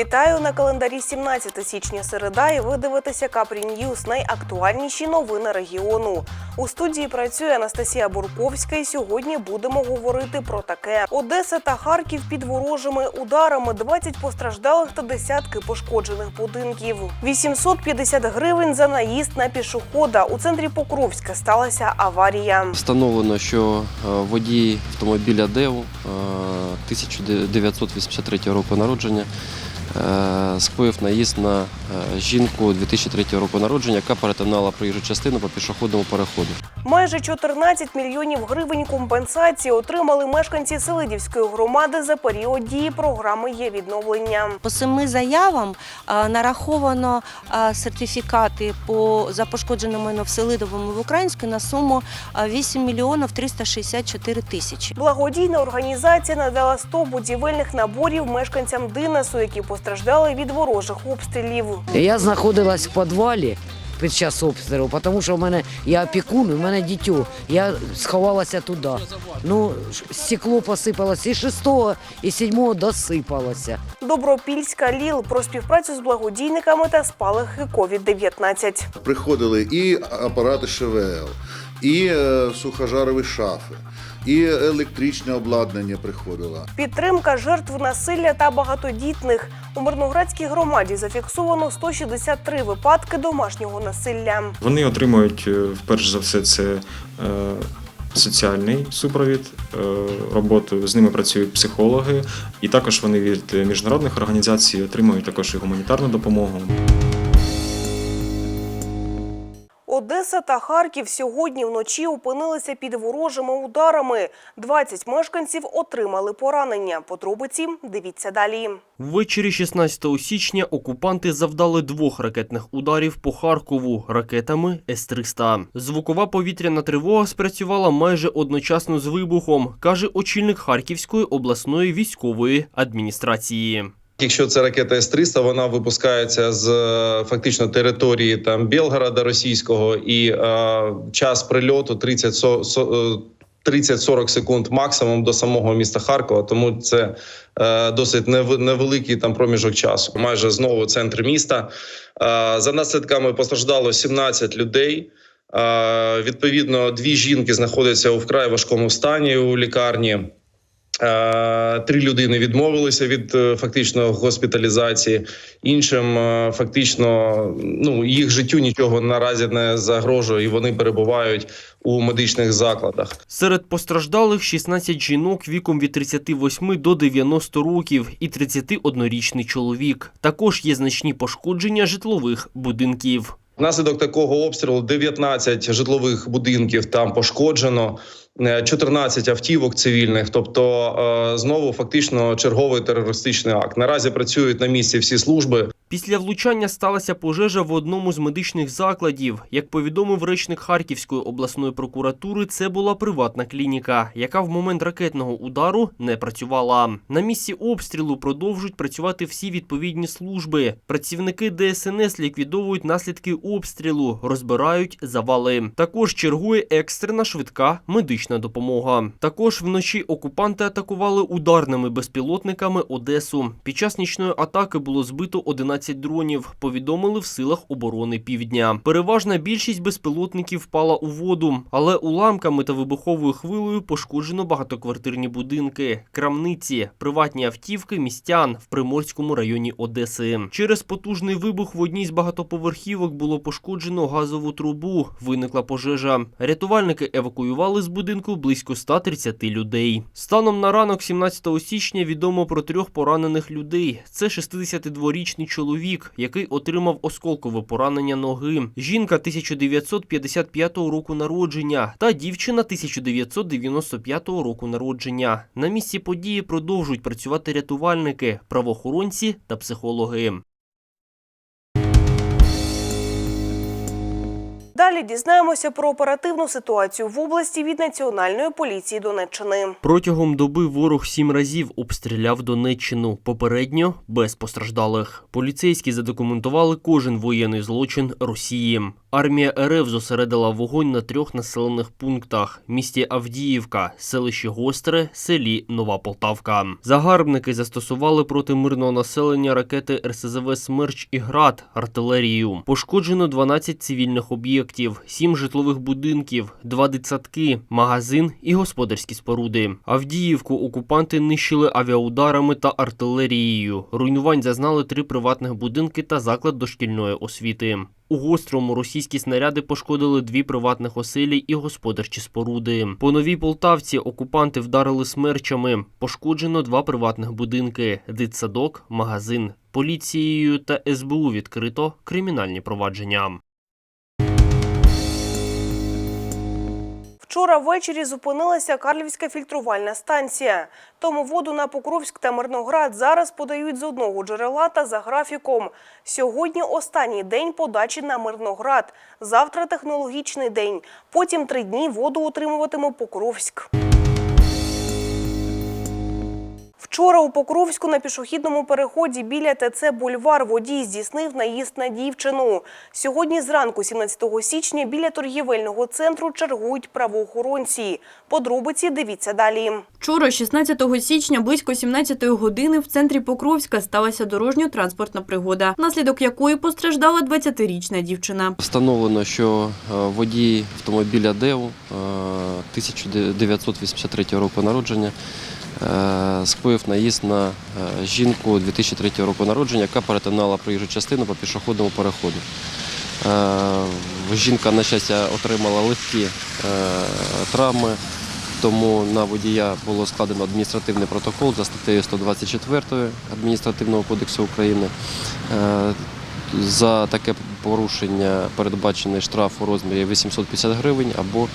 Вітаю на календарі 17 січня середа. І ви дивитеся Капрі Ньюс. Найактуальніші новини регіону. У студії працює Анастасія Бурковська. І сьогодні будемо говорити про таке: Одеса та Харків під ворожими ударами, 20 постраждалих та десятки пошкоджених будинків. 850 гривень за наїзд на пішохода. У центрі Покровська сталася аварія. Встановлено, що е, водій автомобіля е, 1983 року народження скоїв наїзд на е, жінку 2003 року народження, яка перетинала проїжджу частину по пішохідному переходу. Майже 14 мільйонів гривень компенсації отримали мешканці Селидівської громади за період дії програми є відновлення. По семи заявам нараховано сертифікати по за пошкоджене майно в Селидовому в Українську на суму а, 8 мільйонів 364 тисячі. Благодійна організація надала 100 будівельних наборів мешканцям Динасу, які постраждали від ворожих обстрілів. Я знаходилась в підвалі під час обстрілу, тому що в мене я опікун, у мене дитю. Я сховалася туди. Ну, стекло посипалося і шестого, і сьомого досипалося. Добропільська ЛІЛ про співпрацю з благодійниками та спалахи COVID-19. приходили і апарати ШВЛ, і е, сухожарові шафи, і електричне обладнання приходило. Підтримка жертв насилля та багатодітних у Мирноградській громаді зафіксовано 163 випадки домашнього насилля. Вони отримують е, перш за все це е, соціальний супровід, е, роботу з ними працюють психологи, і також вони від міжнародних організацій отримують також і гуманітарну допомогу. Одеса та Харків сьогодні вночі опинилися під ворожими ударами. 20 мешканців отримали поранення. Подробиці дивіться далі. Ввечері 16 січня окупанти завдали двох ракетних ударів по Харкову ракетами С-300. Звукова повітряна тривога спрацювала майже одночасно з вибухом, каже очільник Харківської обласної військової адміністрації. Якщо це ракета С-300, вона випускається з е, фактично території там Білгорода російського, і е, час прильоту 30 со- со- е, 30-40 секунд максимум до самого міста Харкова. Тому це е, досить нев- невеликий там проміжок часу. Майже знову центр міста. Е, за наслідками постраждало 17 людей. Е, відповідно, дві жінки знаходяться у вкрай важкому стані у лікарні. Е, Три людини відмовилися від е, фактично госпіталізації. Іншим е, фактично ну їх життю нічого наразі не загрожує, і вони перебувають у медичних закладах. Серед постраждалих 16 жінок віком від 38 до 90 років і 31-річний чоловік. Також є значні пошкодження житлових будинків. Внаслідок такого обстрілу 19 житлових будинків там пошкоджено. е, 14 автівок цивільних, тобто е, знову фактично черговий терористичний акт. Наразі працюють на місці всі служби. Після влучання сталася пожежа в одному з медичних закладів. Як повідомив речник Харківської обласної прокуратури, це була приватна клініка, яка в момент ракетного удару не працювала. На місці обстрілу продовжують працювати всі відповідні служби. Працівники ДСНС ліквідовують наслідки обстрілу, розбирають завали. Також чергує екстрена швидка медична допомога. Також вночі окупанти атакували ударними безпілотниками Одесу. Під час нічної атаки було збито 11 дронів. Повідомили в силах оборони півдня. Переважна більшість безпілотників впала у воду, але уламками та вибуховою хвилею пошкоджено багатоквартирні будинки, крамниці, приватні автівки містян в Приморському районі Одеси. Через потужний вибух в одній з багатоповерхівок було пошкоджено газову трубу. Виникла пожежа. Рятувальники евакуювали з будинку близько 130 людей. Станом на ранок 17 січня відомо про трьох поранених людей. Це 62-річний чоловік, який отримав осколкове поранення ноги. Жінка 1955 року народження та дівчина 1995 року народження. На місці події продовжують працювати рятувальники, правоохоронці та психологи. Далі дізнаємося про оперативну ситуацію в області від Національної поліції Донеччини. Протягом доби ворог сім разів обстріляв Донеччину. Попередньо без постраждалих. Поліцейські задокументували кожен воєнний злочин Росії. Армія РФ зосередила вогонь на трьох населених пунктах: місті Авдіївка, селищі Гостре, селі Нова Полтавка. Загарбники застосували проти мирного населення ракети РСЗВ Смерч і Град, артилерію. Пошкоджено 12 цивільних об'єктів, 7 житлових будинків, 2 дитсадки, магазин і господарські споруди. Авдіївку окупанти нищили авіаударами та артилерією. Руйнувань зазнали три приватних будинки та заклад дошкільної освіти. У гострому російські снаряди пошкодили дві приватних оселі і господарчі споруди. По новій Полтавці окупанти вдарили смерчами. Пошкоджено два приватних будинки: дитсадок, магазин. Поліцією та СБУ відкрито кримінальні провадження. Вчора ввечері зупинилася Карлівська фільтрувальна станція. Тому воду на Покровськ та Мирноград зараз подають з одного джерела та за графіком. Сьогодні останній день подачі на Мирноград. Завтра технологічний день. Потім три дні воду отримуватиме Покровськ. Вчора у Покровську на пішохідному переході біля ТЦ Бульвар водій здійснив наїзд на дівчину. Сьогодні зранку, 17 січня, біля торгівельного центру чергують правоохоронці. Подробиці дивіться далі. Вчора, 16 січня, близько 17 години в центрі Покровська сталася дорожньо-транспортна пригода, внаслідок якої постраждала 20-річна дівчина. Встановлено, що е, водій автомобіля ДЕУ е, 1983 року народження е, скоїв наїзд на е, жінку 2003 року народження, яка перетинала проїжджу частину по пішохідному переходу. Е, Жінка, на щастя, отримала легкі е, травми, тому на водія було складено адміністративний протокол за статтею 124 Адміністративного кодексу України. Е, За таке порушення передбачений штраф у розмірі 850 гривень або е,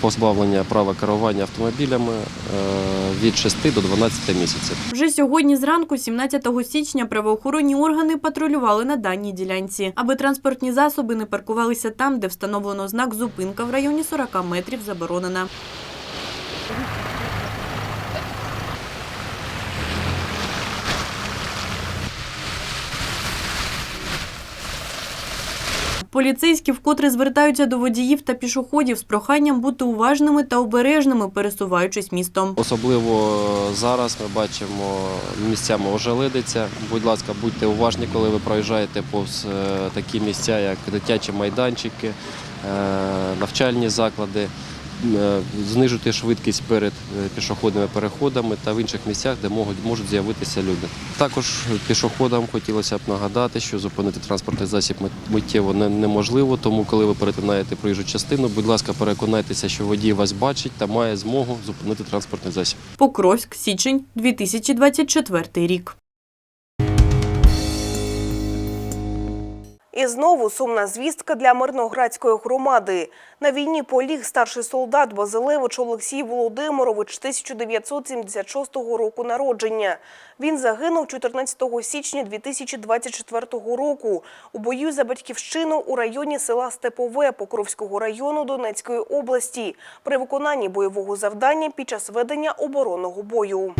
позбавлення права керування автомобілями е, від 6 до 12 місяців. Вже сьогодні зранку, 17 січня, правоохоронні органи патрулювали на даній ділянці, аби транспортні засоби не паркувалися там, де встановлено знак «Зупинка» в районі 40 метрів заборонена. Поліцейські вкотре звертаються до водіїв та пішоходів з проханням бути уважними та обережними, пересуваючись містом. Особливо зараз ми бачимо місцями ожеледиця. Будь ласка, будьте уважні, коли ви проїжджаєте повз е, такі місця, як дитячі майданчики, е, навчальні заклади. Е, Знижуйте швидкість перед е, пішохідними переходами та в інших місцях, де можуть, можуть з'явитися люди. Також пішоходам хотілося б нагадати, що зупинити транспортний засіб миттєво не- неможливо, тому коли ви перетинаєте проїжджу частину, будь ласка, переконайтеся, що водій вас бачить та має змогу зупинити транспортний засіб. Покровськ, січень, 2024 рік. І знову сумна звістка для мирноградської громади. На війні поліг старший солдат Базилевич Олексій Володимирович 1976 року народження. Він загинув 14 січня 2024 року у бою за батьківщину у районі села Степове Покровського району Донецької області при виконанні бойового завдання під час ведення оборонного бою.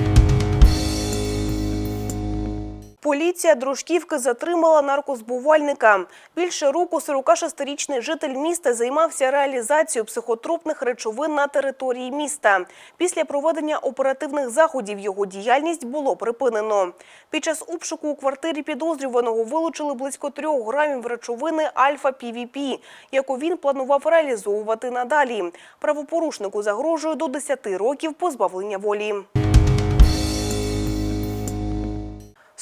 Поліція Дружківки затримала наркозбувальника. Більше року 46-річний житель міста займався реалізацією психотропних речовин на території міста. Після проведення оперативних заходів його діяльність було припинено. Під час обшуку у квартирі підозрюваного вилучили близько трьох грамів речовини альфа-півіпі, яку він планував реалізовувати надалі. Правопорушнику загрожує до 10 років позбавлення волі.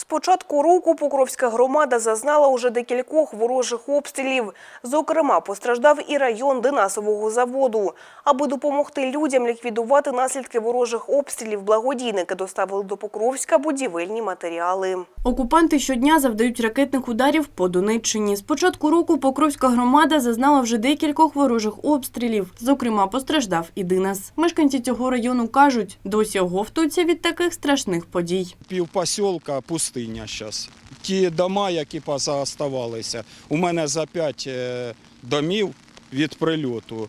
Початку року Покровська громада зазнала уже декількох ворожих обстрілів. Зокрема, постраждав і район Динасового заводу. Аби допомогти людям ліквідувати наслідки ворожих обстрілів, благодійники доставили до Покровська будівельні матеріали. Окупанти щодня завдають ракетних ударів по Донеччині. З початку року Покровська громада зазнала вже декількох ворожих обстрілів. Зокрема, постраждав і Динас. Мешканці цього району кажуть, досі оговтуються від таких страшних подій. півпосілка пустиня зараз. Ті дома, які позаставалися, у мене за п'ять е, домів від прильоту.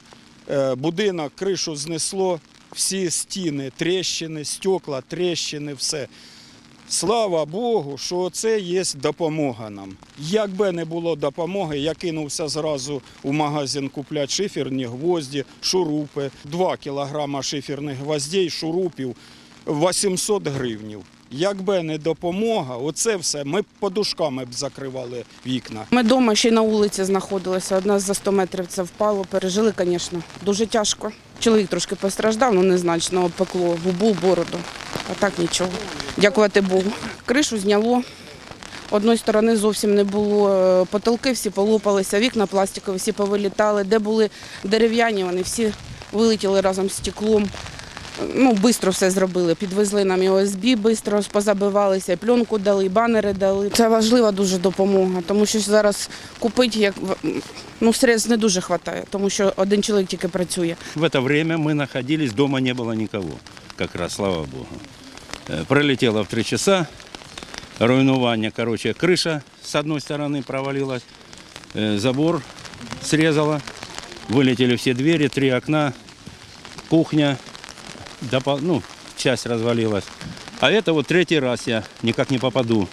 Е, Будинок, кришу знесло, всі стіни, тріщини, стекла, тріщини, все. Слава Богу, що це є допомога нам. Якби не було допомоги, я кинувся зразу у магазин купляти шиферні гвозді, шурупи. 2 кілограма шиферних гвоздей, шурупів 800 гривнів. Якби не допомога, оце все, ми б подушками б закривали вікна. Ми вдома ще й на вулиці знаходилися. Одна за 100 метрів це впало. Пережили, звісно, дуже тяжко. Чоловік трошки постраждав, ну незначно опекло губу, бороду. А так нічого. Дякувати Богу. Кришу зняло. Одної сторони зовсім не було. е, Потолки всі полопалися, вікна пластикові всі повилітали. Де були дерев'яні, вони всі вилетіли разом з стеклом. Ну, швидко все зробили. Підвезли нам і ОСБ, швидко позабивалися, і пленку дали, і банери дали. Це важлива дуже допомога, тому що зараз купити як в- ну, средств не дуже вистачає, тому що один чоловік тільки працює. В это время мы находились, дома не было никого, как раз, слава Богу. Э, Пролетело в три часа, руйнование, короче, крыша с одной стороны провалилась, э, забор срезала, вылетели все двери, три окна, кухня, допол- ну, часть развалилась. А это вот третий раз я никак не попаду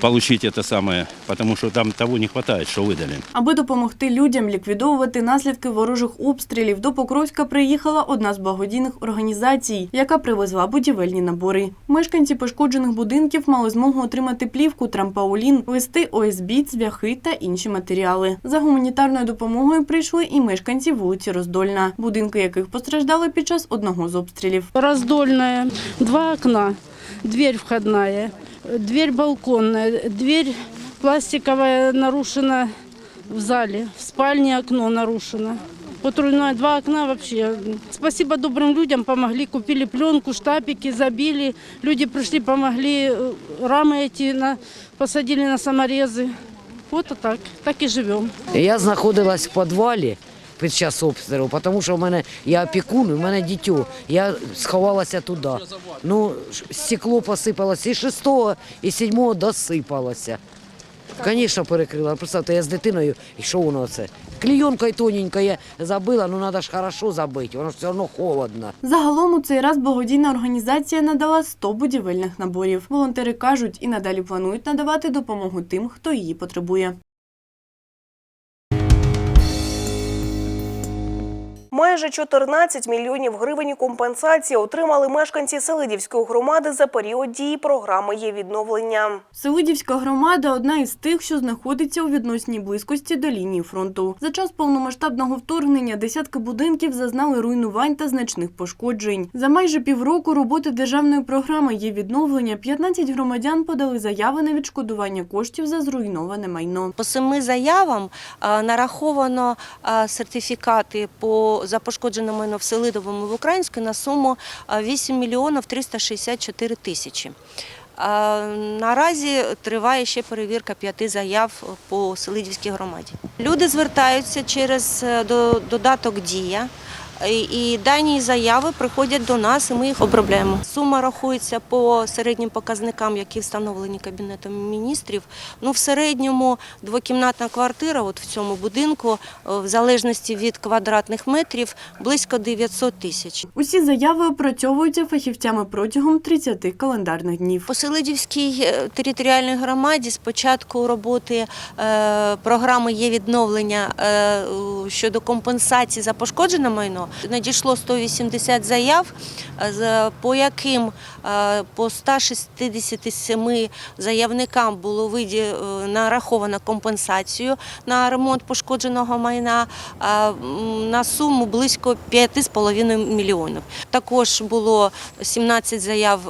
получить это самое, потому что там того не хватает, что выдали. Аби допомогти людям ліквідовувати наслідки ворожих обстрілів, до Покровська приїхала одна з благодійних організацій, яка привезла будівельні набори. Мешканці пошкоджених будинків мали змогу отримати плівку, трампаулін, листи ОСБ, цвяхи та інші матеріали. За гуманітарною допомогою прийшли і мешканці вулиці Роздольна, будинки яких постраждали під час одного з обстрілів. Раздольная, два окна, дверь входная, дверь балконная, дверь пластиковая нарушена в зале, в спальне окно нарушено. Патрульное два окна вообще. Спасибо добрым людям, помогли, купили пленку, штапики, забили. Люди пришли, помогли, э, рамы эти на, посадили на саморезы. Вот и так, так и живем. Я знаходилась в підвалі під час обстрілу, тому що в мене я опікун, у мене дитю. Я сховалася туди. Ну, стекло посипалося і шестого, і сьомого досипалося. Звісно, перекрила. Представте, я з дитиною, і що воно це? Клійонкою тоненькою я забила, ну треба ж хорошо забити, воно ж все одно холодно. Загалом у цей раз благодійна організація надала 100 будівельних наборів. Волонтери кажуть, і надалі планують надавати допомогу тим, хто її потребує. Майже 14 мільйонів гривень компенсації отримали мешканці Селидівської громади за період дії програми є відновлення. Селидівська громада одна із тих, що знаходиться у відносній близькості до лінії фронту. За час повномасштабного вторгнення десятки будинків зазнали руйнувань та значних пошкоджень. За майже півроку роботи державної програми є відновлення. 15 громадян подали заяви на відшкодування коштів за зруйноване майно. По семи заявам нараховано сертифікати по за пошкоджене майно в Селидовому в Українську на суму а, 8 мільйонів 364 тисячі. Наразі триває ще перевірка п'яти заяв по Селидівській громаді. Люди звертаються через е, додаток Дія. І дані заяви приходять до нас, і ми їх обробляємо. Сума рахується по середнім показникам, які встановлені кабінетом міністрів. Ну, в середньому двокімнатна квартира, от в цьому будинку, е, в залежності від квадратних метрів, близько 900 тисяч. Усі заяви опрацьовуються фахівцями протягом 30 календарних днів. По Селидівській е, територіальній громаді з початку роботи е, програми є відновлення щодо компенсації за пошкоджене майно. Надійшло 180 заяв, е, по яким е, по 167 заявникам було виді, е, нараховано компенсацію на ремонт пошкодженого майна на суму близько 5,5 мільйонів. Також було 17 заяв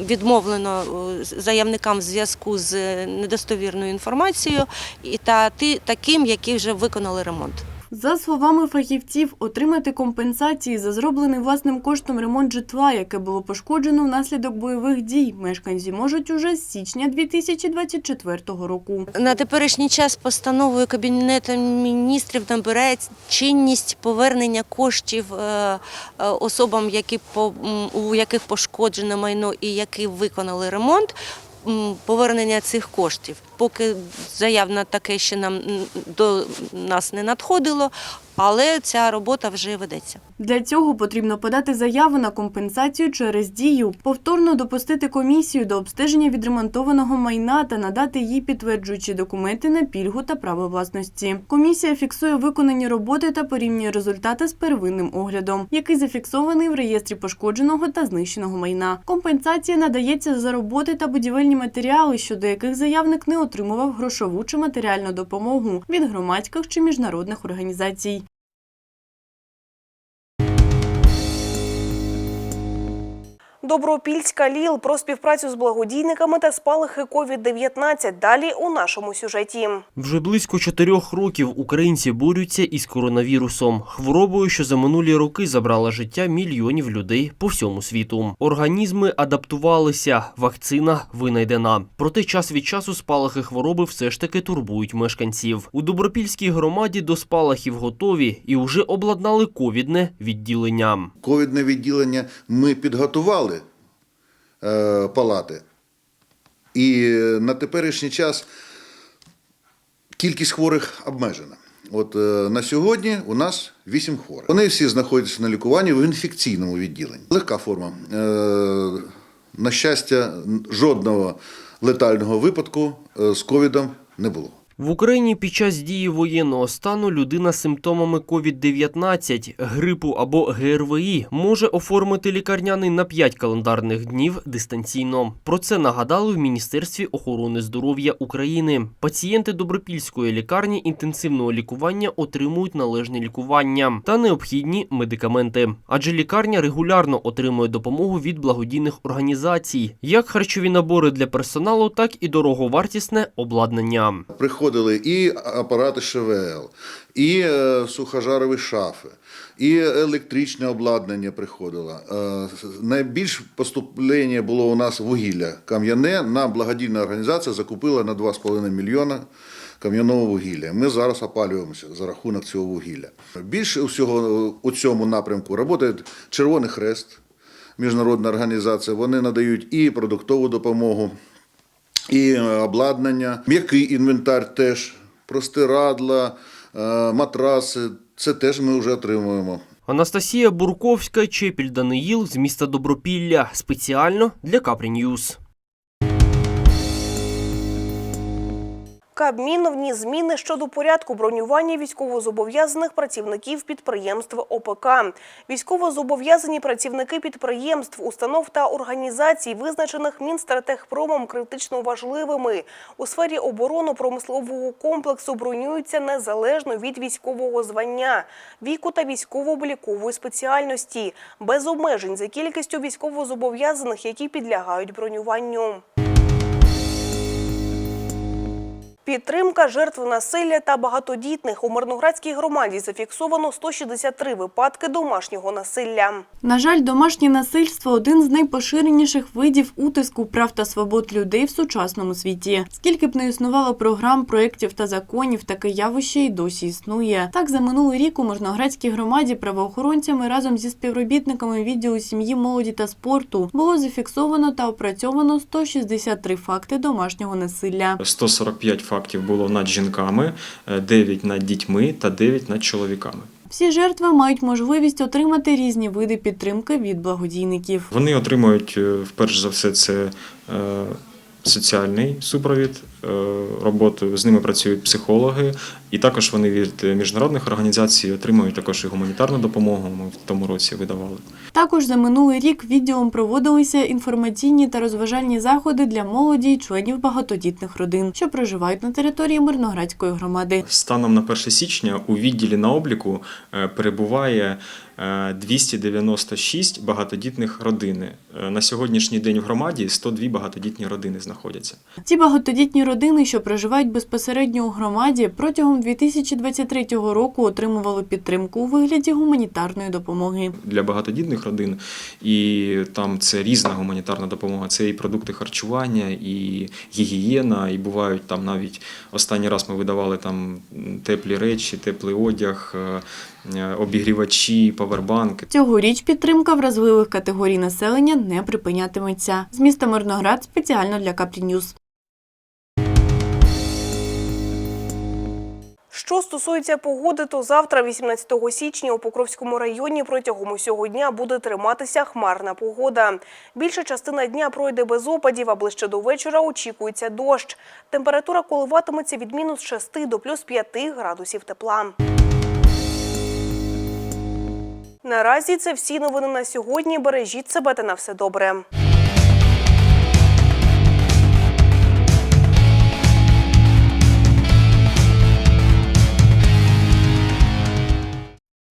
відмовлено заявникам в зв'язку з недостовірною інформацією та таким, які вже виконали ремонт. За словами фахівців, отримати компенсації за зроблений власним коштом ремонт житла, яке було пошкоджено внаслідок бойових дій, мешканці можуть уже з січня 2024 року. На теперішній час постановою Кабінету міністрів набирає чинність повернення коштів е, е, особам, які у яких пошкоджене майно і які виконали ремонт. Повернення цих коштів. Поки заяв на таке ще нам до нас не надходило, але ця робота вже ведеться. Для цього потрібно подати заяву на компенсацію через дію, повторно допустити комісію до обстеження відремонтованого майна та надати їй підтверджуючі документи на пільгу та право власності. Комісія фіксує виконані роботи та порівнює результати з первинним оглядом, який зафіксований в реєстрі пошкодженого та знищеного майна. Компенсація надається за роботи та будівельні матеріали, щодо яких заявник не отримував грошову чи матеріальну допомогу від громадських чи міжнародних організацій. Добропільська ЛІЛ про співпрацю з благодійниками та спалахи COVID-19. Далі у нашому сюжеті. Вже близько чотирьох років українці борються із коронавірусом, хворобою, що за минулі роки забрала життя мільйонів людей по всьому світу. Організми адаптувалися, вакцина винайдена. Проте час від часу спалахи хвороби все ж таки турбують мешканців. У Добропільській громаді до спалахів готові і вже обладнали ковідне відділення. Ковідне відділення ми підготували палати. І на теперішній час кількість хворих обмежена. От е, на сьогодні у нас 8 хворих. Вони всі знаходяться на лікуванні в інфекційному відділенні. Легка форма. Е, на щастя, жодного летального випадку е, з ковідом не було. В Україні під час дії воєнного стану людина з симптомами COVID-19, грипу або ГРВІ може оформити лікарняний на 5 календарних днів дистанційно. Про це нагадали в Міністерстві охорони здоров'я України. Пацієнти Добропільської лікарні інтенсивного лікування отримують належне лікування та необхідні медикаменти. Адже лікарня регулярно отримує допомогу від благодійних організацій, як харчові набори для персоналу, так і дороговартісне обладнання. Приходили і апарати ШВЛ, і е, сухожарові шафи, і електричне обладнання приходило. Е, найбільш поступлення було у нас вугілля кам'яне. Нам благодійна організація закупила на 2,5 мільйона кам'яного вугілля. Ми зараз опалюємося за рахунок цього вугілля. Більше всього у цьому напрямку працює Червоний Хрест, міжнародна організація. Вони надають і продуктову допомогу, і е, обладнання, м'який інвентар теж, простирадла, е, матраси. Це теж ми вже отримуємо. Анастасія Бурковська, Чепіль Даниїл з міста Добропілля. Спеціально для Капрі Ньюз. Кабмін вніс зміни щодо порядку бронювання військовозобов'язаних працівників підприємств ОПК. Військовозобов'язані працівники підприємств, установ та організацій, визначених Мінстратегпромом критично важливими у сфері оборонно-промислового комплексу, бронюються незалежно від військового звання, віку та військово-облікової спеціальності, без обмежень за кількістю військовозобов'язаних, які підлягають бронюванню. Підтримка жертв насилля та багатодітних у Мирноградській громаді зафіксовано 163 випадки домашнього насилля. На жаль, домашнє насильство один з найпоширеніших видів утиску прав та свобод людей в сучасному світі. Скільки б не існувало програм, проєктів та законів, таке явище й досі існує. Так, за минулий рік у Мирноградській громаді правоохоронцями разом зі співробітниками відділу сім'ї, молоді та спорту було зафіксовано та опрацьовано 163 факти домашнього насилля. 145 фактів було над жінками, е, 9 над дітьми та 9 над чоловіками. Всі жертви мають можливість отримати різні види підтримки від благодійників. Вони отримують е, вперше за все це е, соціальний супровід, е, роботу з ними працюють психологи, і також вони від міжнародних організацій отримують також і гуманітарну допомогу. Ми в тому році видавали. Також за минулий рік відділом проводилися інформаційні та розважальні заходи для молоді й членів багатодітних родин, що проживають на території Мирноградської громади. Станом на 1 січня у відділі на обліку е, перебуває е, 296 багатодітних родини. Е, На сьогоднішній день в громаді 102 багатодітні родини знаходяться. Ці багатодітні родини, що проживають безпосередньо у громаді, протягом 2023 року отримували підтримку у вигляді гуманітарної допомоги. для багатодітних родин, і там це різна гуманітарна допомога. Це і продукти харчування, і гігієна, і бувають там навіть останній раз ми видавали там теплі речі, теплий одяг, е, е, обігрівачі, павербанки. Цьогоріч підтримка вразливих категорій населення не припинятиметься. З міста Мирноград спеціально для Капрі Ньюс. Що стосується погоди, то завтра, 18 січня, у Покровському районі протягом усього дня буде триматися хмарна погода. Більша частина дня пройде без опадів, а ближче до вечора очікується дощ. Температура коливатиметься від мінус 6 до плюс 5 градусів тепла. Наразі це всі новини на сьогодні. Бережіть себе та на все добре.